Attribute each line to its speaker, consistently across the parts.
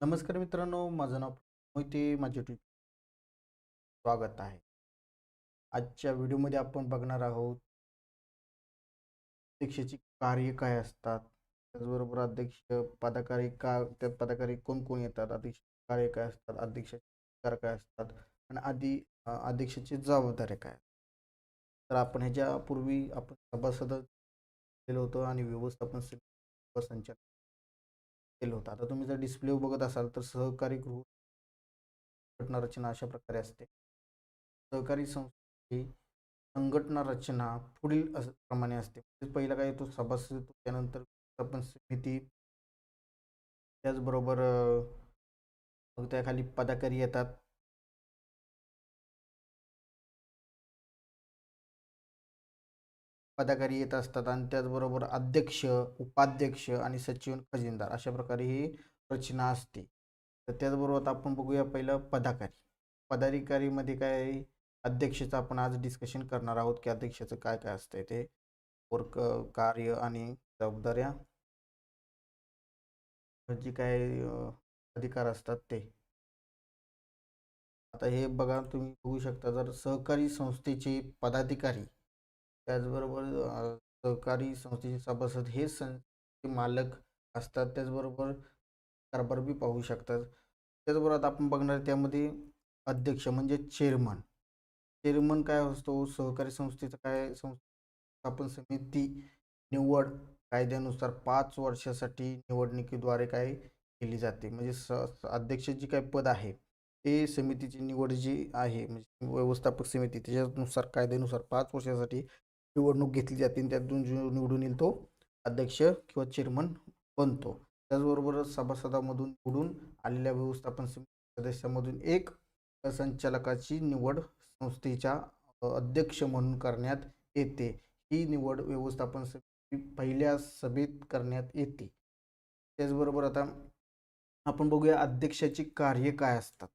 Speaker 1: नमस्कार मित्रांनो माझं नाव मोहिते माझे YouTube स्वागत आहे. आजच्या व्हिडिओमध्ये आपण बघणार आहोत अध्यक्षाची कार्य काय असतात त्याचबरोबर अध्यक्ष पदाकारी का त्या पदाकारी कोण कोण येतात अध्यक्ष कार्य काय असतात अध्यक्षाचे अधिकार काय असतात आणि आधी अध्यक्षाची जबाबदाऱ्या काय तर आपण ह्याच्यापूर्वी आपण सभासद केलं होतं आणि व्यवस्थापन समिती संचालक केलं होतं. आता तुम्ही जर डिस्प्ले बघत असाल तर सहकारी गृह संघटना रचना अशा प्रकारे असते. सहकारी संस्थेची संघटना रचना पुढील प्रमाणे असते. म्हणजे पहिला काय येतो? सभासद येतो. त्यानंतर व्यवस्थापन समिती त्याचबरोबर मग त्याखाली पदाकारी येतात. पदाधिकारी येत असतात आणि त्याचबरोबर अध्यक्ष उपाध्यक्ष आणि सचिव खजिनदार अशा प्रकारे ही रचना असते. तर त्याचबरोबर आता आपण बघूया पहिलं पदाधिकारी. पदाधिकारीमध्ये काय आहे? अध्यक्षाचं आपण आज डिस्कशन करणार आहोत की अध्यक्षाचं काय काय असतंय ते? वर्क कार्य आणि जबाबदाऱ्या. जे काय अधिकार असतात ते. आता हे बघा तुम्ही बघू शकता जर सहकारी संस्थेचे पदाधिकारी त्याचबरोबर सहकारी संस्थेचे सभासद हे संस्थेचे मालक असतात. त्याचबरोबर कारभार बी पाहू शकतात. त्याचबरोबर आता आपण बघणार त्यामध्ये अध्यक्ष म्हणजे चेअरमन चेअरमन काय असतो? सहकारी संस्थेचं काय संस्थापन समिती निवड कायद्यानुसार पाच वर्षासाठी निवडणुकीद्वारे काय केली जाते. म्हणजे स- अध्यक्ष जी काय पद आहे ते समितीची निवड जी आहे म्हणजे व्यवस्थापक समिती त्याच्यानुसार कायद्यानुसार पाच वर्षासाठी निवडणूक घेतली जाते आणि त्यातून जो निवडून येईल तो अध्यक्ष किंवा चेअरमन बनतो. त्याचबरोबर सभासदामधून निवडून आलेल्या व्यवस्थापन समिती सदस्यामधून एक संचालकाची निवड संस्थेच्या अध्यक्ष म्हणून करण्यात येते. ही निवड व्यवस्थापन समिती पहिल्या सभेत करण्यात येते. त्याचबरोबर आता आपण बघूया अध्यक्षाची कार्य काय असतात.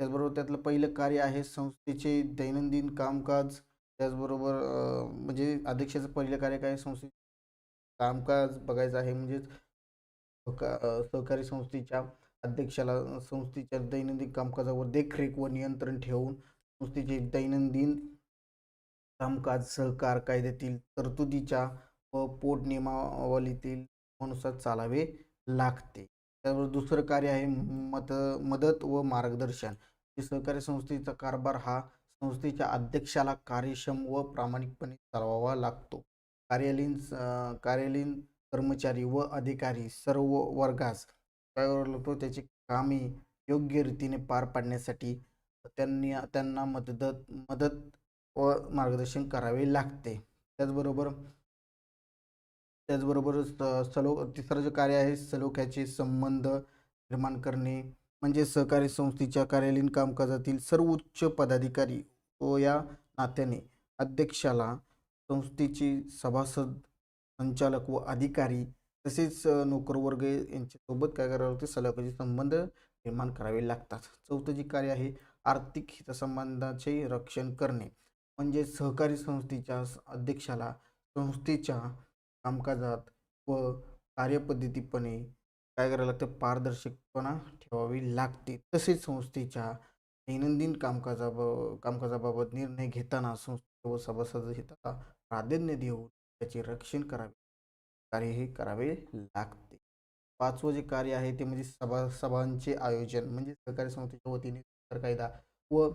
Speaker 1: त्याचबरोबर त्यातलं पहिलं कार्य आहे संस्थेचे दैनंदिन कामकाज त्याचबरोबर म्हणजे अध्यक्षाचं पहिलं कार्य काय संस्थे कामकाज बघायचं आहे म्हणजेच सहकारी संस्थेच्या अध्यक्षाला संस्थेच्या दैनंदिन कामकाजावर देखरेख व नियंत्रण ठेवून संस्थेचे दैनंदिन कामकाज सहकार कायद्यातील तरतुदीच्या व पोट नियमावलीतील अनुसार चालावे लागते. त्याबरोबर दुसरं कार्य आहे मत मदत व मार्गदर्शन. सहकारी संस्थेचा कारभार हा संस्थेच्या अध्यक्षाला कार्यक्षम व प्रामाणिकपणे चालवावा लागतो. कार्यालयीन कार्यालयीन कर्मचारी व अधिकारी सर्व वर्गास काय लागतो त्याची कामे योग्य रीतीने पार पाडण्यासाठी त्यांनी त्यांना मदत मदत व मार्गदर्शन करावे लागते. त्याचबरोबर त्याचबरोबर स- सलो तिसरं जे कार्य आहे सलोख्याचे संबंध निर्माण करणे म्हणजे सहकारी संस्थेच्या कार्यालयीन कामकाजातील सर्वोच्च पदाधिकारी तो या नात्याने अध्यक्षाला संस्थेचे सभासद संचालक व अधिकारी तसेच नोकरवर्ग यांच्यासोबत काय करावे लागते? सलोख्याचे संबंध निर्माण करावे लागतात. चौथं जे कार्य आहे आर्थिक हितसंबंधाचे रक्षण करणे. म्हणजे सहकारी संस्थेच्या अध्यक्षाला संस्थेच्या कामकाजात व कार्यपद्धतीपणे काय करायला लागतं? पारदर्शकपणा ठेवावी लागते. तसेच संस्थेच्या दैनंदिन कामकाजाब कामकाजाबाबत निर्णय घेताना संस्थे व सभासद हिताला प्राधान्य देऊन त्याचे रक्षण करावे. कार्य हे करावे लागते. पाचवं जे कार्य आहे ते म्हणजे सभा सभांचे आयोजन म्हणजे सहकारी संस्थेच्या वतीने कायदा व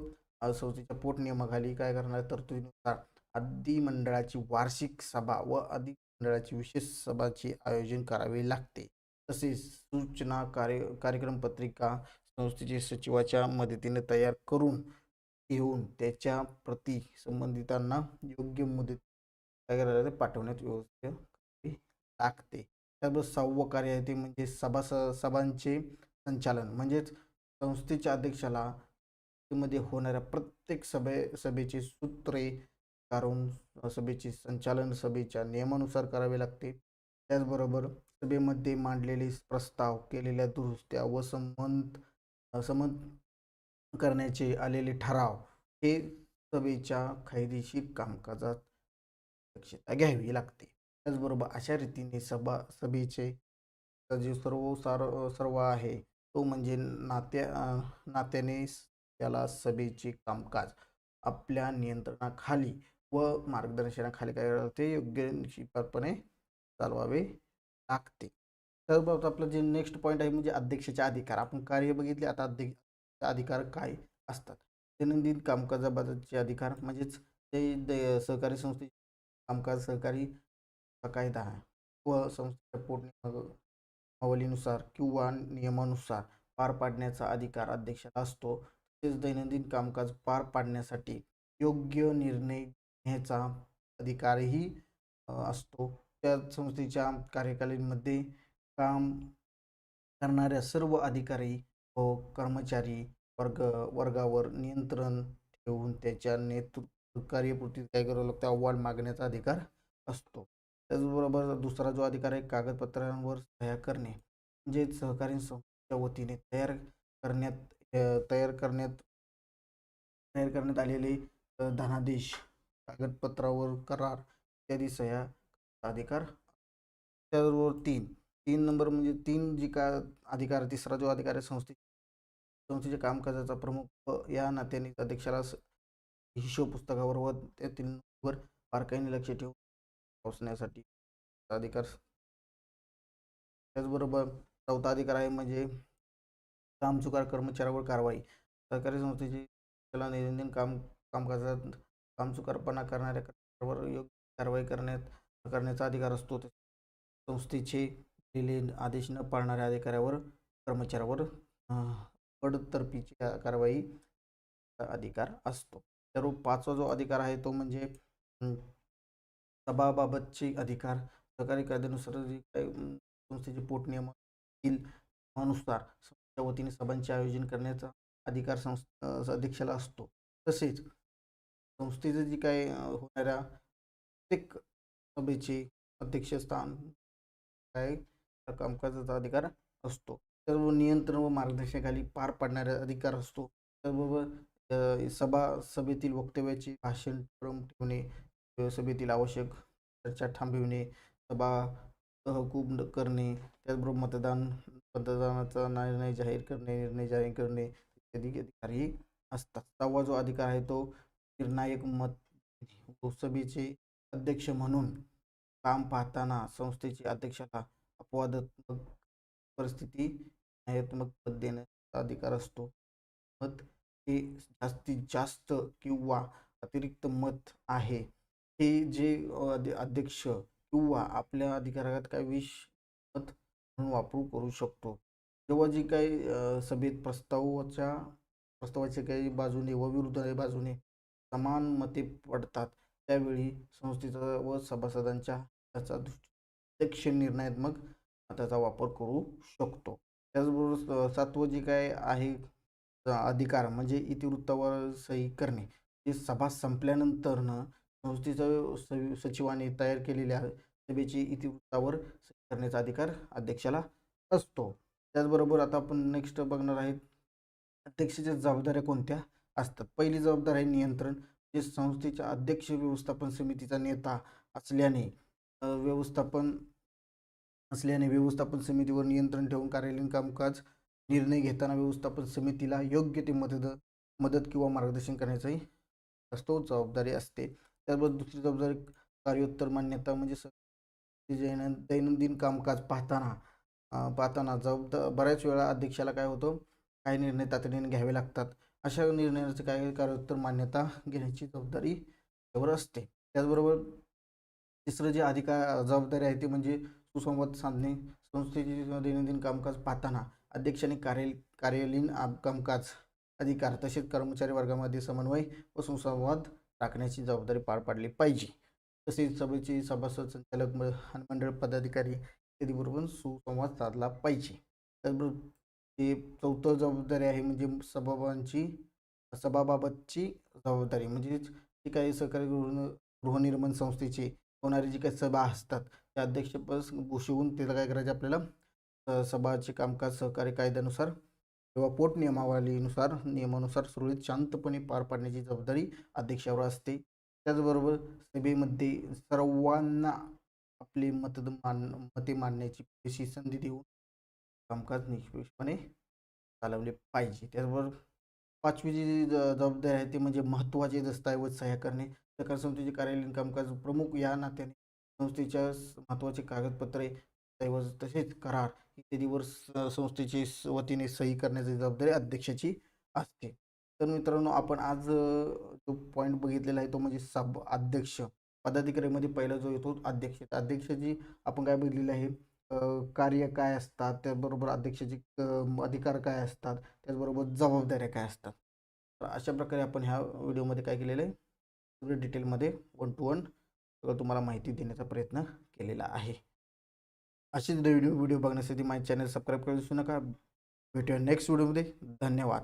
Speaker 1: संस्थेच्या पोटनियमाखाली काय करणार? तरतुदीनुसार अधिमंडळाची वार्षिक सभा व अधिमंडळाची विशेष सभाचे आयोजन करावे लागते. तसेच सूचना कार्य कार्यक्रम पत्रिका संस्थेचे सचिवाच्या मदतीने तयार करून घेऊन त्याच्या प्रती संबंधितांना योग्य मुदत कार्यालयात पाठवण्यात व्यवस्था करावी लागते त्याबरोबर सहावं कार्य आहे ते म्हणजे सभा सभांचे संचालन. म्हणजेच संस्थेच्या अध्यक्षाला मध्ये होणाऱ्या प्रत्येक सभे सभेची सूत्रे काढून सभेचे संचालन सभेच्या नियमानुसार करावे लागते. त्याचबरोबर सभेमध्ये मांडलेले प्रस्ताव केलेल्या दुरुस्त्या व संबंध सम करण्याचे आलेले ठराव हे सभेच्या कायदेशीर कामकाजात दक्षता घ्यावी लागते. त्याचबरोबर अशा रीतीने सभा सभेचे जे सर्व सार सर्व आहे तो म्हणजे नात्या नात्याने त्याला सभेचे कामकाज आपल्या नियंत्रणाखाली व मार्गदर्शनाखाली काय ते योग्य निश्चितपणे चालवावे लागते. त्याचबरोबर आपलं जे नेक्स्ट पॉईंट आहे म्हणजे अध्यक्षाचे अधिकार. आपण कार्य बघितले आता अध्यक्ष अधिकार काय असतात? दैनंदिन कामकाजाबाबतचे अधिकार म्हणजेच ते द- सहकारी संस्थेचे कामकाज सहकारी कायदा व संस्थेच्या पोटनिवलीनुसार किंवा नियमानुसार पार पाडण्याचा अधिकार अध्यक्षाला असतो. तसेच दैनंदिन कामकाज पार पाडण्यासाठी योग्य निर्णय घेण्याचा अधिकारही असतो. त्या संस्थेच्या कार्यकालीनमध्ये काम करणाऱ्या सर्व अधिकारी व कर्मचारी वर्ग वर्गावर नियंत्रण ठेवून त्याच्या नेतृत्व कार्यपूर्ती काय करावं लागतं अहवाल मागण्याचा अधिकार असतो. त्याचबरोबर दुसरा जो अधिकार आहे कागदपत्रांवर सह्या करणे म्हणजे सहकारी संस्थेच्या वतीने तयार करण्यात तयार करण्यात तयार करण्यात आलेले धनादेश कागदपत्रावर करार इत्यादी सह्या अधिकार त्याचबरोबर तीन तीन नंबर म्हणजे तीन जी का अधिकार तिसरा जो अधिकार आहे संस्थे संस्थेच्या कामकाजाचा प्रमुख या नात्याने अध्यक्षाला हिशोब पुस्तकावर व त्यातील वर बारकाईने लक्ष ठेवून पोहोचण्यासाठी अधिकार त्याचबरोबर चौथा अधिकार आहे म्हणजे कामचुकार कर्मचाऱ्यावर कारवाई. सरकारी संस्थेची त्याला दैनंदिन काम कामकाजात कामचुकारपणा करणाऱ्या कर्मचाऱ्यावर योग्य कारवाई करण्यात करण्याचा अधिकार असतो. संस्थेचे दिलेले आदेश न पाळणाऱ्या अधिकाऱ्यावर कर्मचाऱ्यावर अं, बडतर्फीची कारवाई अधिकार असतो. तर पाचवा जो अधिकार आहे तो म्हणजे सभाबाबतचे अधिकार. सरकारी कायद्यानुसार जे काही संस्थेचे पोटनियम अनुसार संस्थेच्या वतीने सभांचे आयोजन करण्याचा अधिकार संस्था अध्यक्षाला असतो. तसेच संस्थेचं जे काय होणाऱ्या प्रत्येक सभेचे अध्यक्षस्थान काय कामकाजाचा अधिकार असतो. सर्व नियंत्रण व मार्गदर्शनाखाली पार पाडणारा अधिकार असतो. त्याचबरोबर सभा सभेतील वक्तव्याचे भाषण क्रम ठेवणे सभेतील आवश्यक चर्चा थांबविणे सभा तहकूब करणे त्याचबरोबर मतदान मतदानाचा निर्णय जाहीर करणे निर्णय जाहीर करणे इत्यादी अधिकारही असतात. सहावा जो अधिकार आहे तो निर्णायक मत सभेचे अध्यक्ष म्हणून काम पाहताना संस्थेचे अध्यक्षाला अपवादात्मक परिस्थिती न्यायात्मक पद देण्याचा अधिकार असतो. मत हे जास्तीत जास्त किंवा अतिरिक्त मत आहे. हे जे अध्यक्ष किंवा आपल्या अधिकारात काय विश मत म्हणून वापरू करू शकतो. जेव्हा जे काही सभेत प्रस्तावाच्या प्रस्तावाच्या काही बाजूने व विरुद्ध बाजूने समान मते पडतात त्यावेळी संस्थेचा व सभासदांच्या त्याचा अध्यक्ष निर्णयात्मक त्याचा वापर करू शकतो. त्याचबरोबर सातवं जे काय आहे अधिकार म्हणजे इतिवृत्तावर सही करणे. जे सभा संपल्यानंतरनं संस्थेचं सवि- सचिवाने तयार केलेल्या सभेची इतिवृत्तावर सही करण्याचा अधिकार अध्यक्षाला असतो. त्याचबरोबर आता आपण नेक्स्ट बघणार आहेत अध्यक्षाच्या जबाबदाऱ्या कोणत्या असतात? पहिली जबाबदारी आहे नियंत्रण. जे संस्थेच्या अध्यक्ष व्यवस्थापन समितीचा नेता असल्याने व्यवस्थापन असल्याने व्यवस्थापन समितीवर नियंत्रण ठेवून कार्यालयीन कामकाज निर्णय घेताना व्यवस्थापन समितीला योग्य ते मदत मदत किंवा मार्गदर्शन करण्याचाही असतो जबाबदारी असते. त्याचबरोबर दुसरी जबाबदारी कार्योत्तर मान्यता म्हणजे स- दैनंदिन कामकाज पाहताना पाहताना जबाबदार बऱ्याच वेळा अध्यक्षाला काय होतं काही निर्णय तातडीने घ्यावे लागतात. अशा निर्णयाचं काय कार्योत्तर मान्यता घेण्याची जबाबदारी त्यावर असते. त्याचबरोबर तिसरं जे अधिकार जबाबदारी आहे ती म्हणजे सुसंवाद साधणे संस्थेचे दैनंदिन कामकाज पाहताना अध्यक्षाने कार्य कार्यालयीन कामकाज अधिकार तसेच कर्मचारी वर्गामध्ये समन्वय व सुसंवाद राखण्याची जबाबदारी पार पाडली पाहिजे. तसेच सभेचे सभासद संचालक म- मंडळ पदाधिकारी इत्यादीबरोबर सुसंवाद साधला पाहिजे. त्याचबरोबर ते चौथं जबाबदारी आहे म्हणजे सभाबांची सभाबाबतची जबाबदारी म्हणजेच जे काही सहकारी गृह गृहनिर्माण संस्थेची होणारी जी काही सभा असतात त्या अध्यक्षपद भूषवून त्याला काय करायचे आपल्याला? सभाचे कामकाज सहकारी कायद्यानुसार किंवा पोट नियमावलीनुसार नियमानुसार सुरळीत शांतपणे पार पाडण्याची जबाबदारी अध्यक्षावर असते. त्याचबरोबर सभेमध्ये सर्वांना आपले मत मान मते मांडण्याची पुरेशी संधी देऊन कामकाज निष्पक्षपणे चालवले पाहिजे. त्याचबरोबर पाचवी जी ज- जबाबदारी आहे ती म्हणजे महत्त्वाचे दस्तऐवज सह्या करणे. सहकार संस्थेचे कार्यालयीन कामकाज प्रमुख या नात्याने संस्थेच्या स- महत्त्वाचे कागदपत्रे दस्तऐवज तसेच करार इत्यादीवर स- वतीने सही करण्याची जबाबदारी अध्यक्षाची असते. तर मित्रांनो आपण आज जो पॉईंट बघितलेला आहे तो म्हणजे सब अध्यक्ष पदाधिकाऱ्यामध्ये पहिला जो येतो अध्यक्ष. तर अध्यक्षाची आपण काय बघितलेलं आहे? कार्य काय असतात? त्याचबरोबर अध्यक्षाचे अधिकार काय असतात? त्याचबरोबर जबाबदाऱ्या काय असतात? तर अशा प्रकारे आपण ह्या व्हिडिओमध्ये काय केलेलं आहे? सगळं डिटेलमध्ये वन टू वन सगळं तुम्हाला माहिती देण्याचा प्रयत्न केलेला आहे. असेच व्हिडिओ व्हिडिओ बघण्यासाठी माझे चॅनल सबस्क्राईब करू नका. भेटूया नेक्स्ट व्हिडिओमध्ये धन्यवाद.